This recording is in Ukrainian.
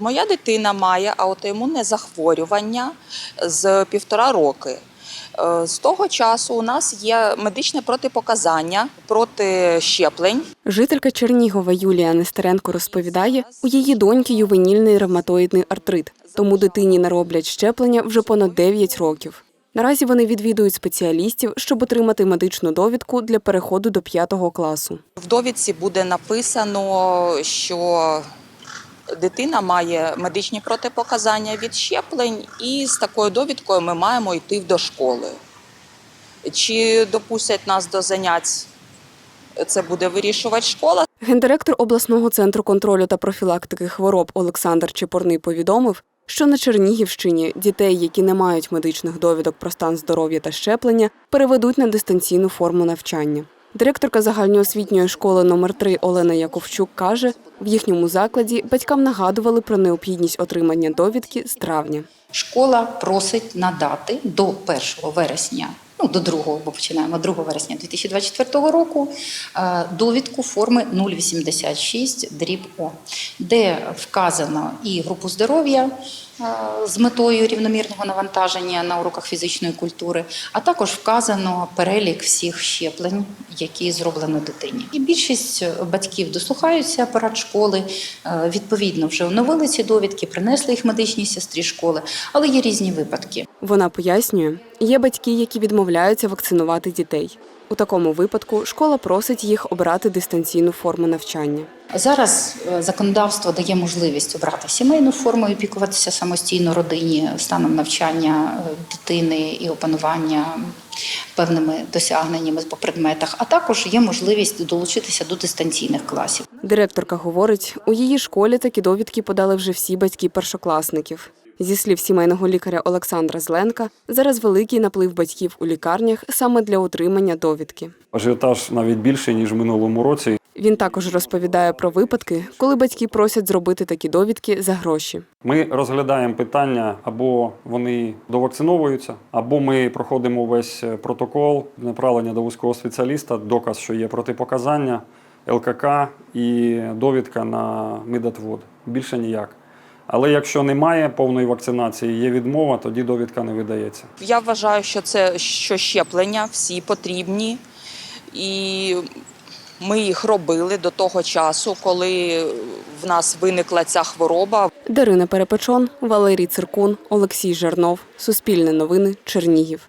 Моя дитина має аутоімунне захворювання з півтора роки. Е, З того часу у нас є медичне протипоказання проти щеплень. Жителька Чернігова Юлія Нестеренко розповідає, у її доньки ювенільний ревматоїдний артрит, тому дитині не роблять щеплення вже понад 9 років. Наразі вони відвідують спеціалістів, щоб отримати медичну довідку для переходу до 5 класу. В довідці буде написано, що дитина має медичні протипоказання від щеплень, і з такою довідкою ми маємо йти до школи. Чи допустять нас до занять, це буде вирішувати школа. Гендиректор обласного центру контролю та профілактики хвороб Олександр Чепурний повідомив, що на Чернігівщині дітей, які не мають медичних довідок про стан здоров'я та щеплення, переведуть на дистанційну форму навчання. Директорка загальноосвітньої школи номер 3 Олена Яковчук каже, в їхньому закладі батькам нагадували про необхідність отримання довідки з травня. Школа просить надати до 1 вересня, ну до 2, бо починаємо 2 вересня 2024 року, е, довідку форми 086 дріб О, де вказано і групу здоров'я з метою рівномірного навантаження на уроках фізичної культури, а також вказано перелік всіх щеплень, які зроблено дитині. І більшість батьків дослухаються порад школи, е, відповідно вже оновили ці довідки, принесли їх медичній сестрі школи, але є різні випадки. Вона пояснює, є батьки, які відмовляються вакцинувати дітей. У такому випадку школа просить їх обрати дистанційну форму навчання. Зараз е, законодавство дає можливість обрати сімейну форму і опікуватися самостійно родині станом навчання е, дитини і опанування певними досягненнями по предметах, а також є можливість долучитися до дистанційних класів. Директорка говорить, у її школі такі довідки подали вже всі батьки першокласників. Зі слів сімейного лікаря Олександра Зленка, зараз великий наплив батьків у лікарнях саме для отримання довідки. Ажіотаж навіть більший, ніж в минулому році. Він також розповідає про випадки, коли батьки просять зробити такі довідки за гроші. Ми розглядаємо питання, або вони довакциновуються, або ми проходимо весь протокол направлення до вузького спеціаліста, доказ, що є протипоказання, ЛКК і довідка на медотвод. Більше ніяк. Але якщо немає повної вакцинації, є відмова, тоді довідка не видається. Я вважаю, що це що щеплення всі потрібні, і ми їх робили до того часу, коли в нас виникла ця хвороба. Дарина Перепечон, Валерій Циркун, Олексій Жернов. Суспільне новини. Чернігів.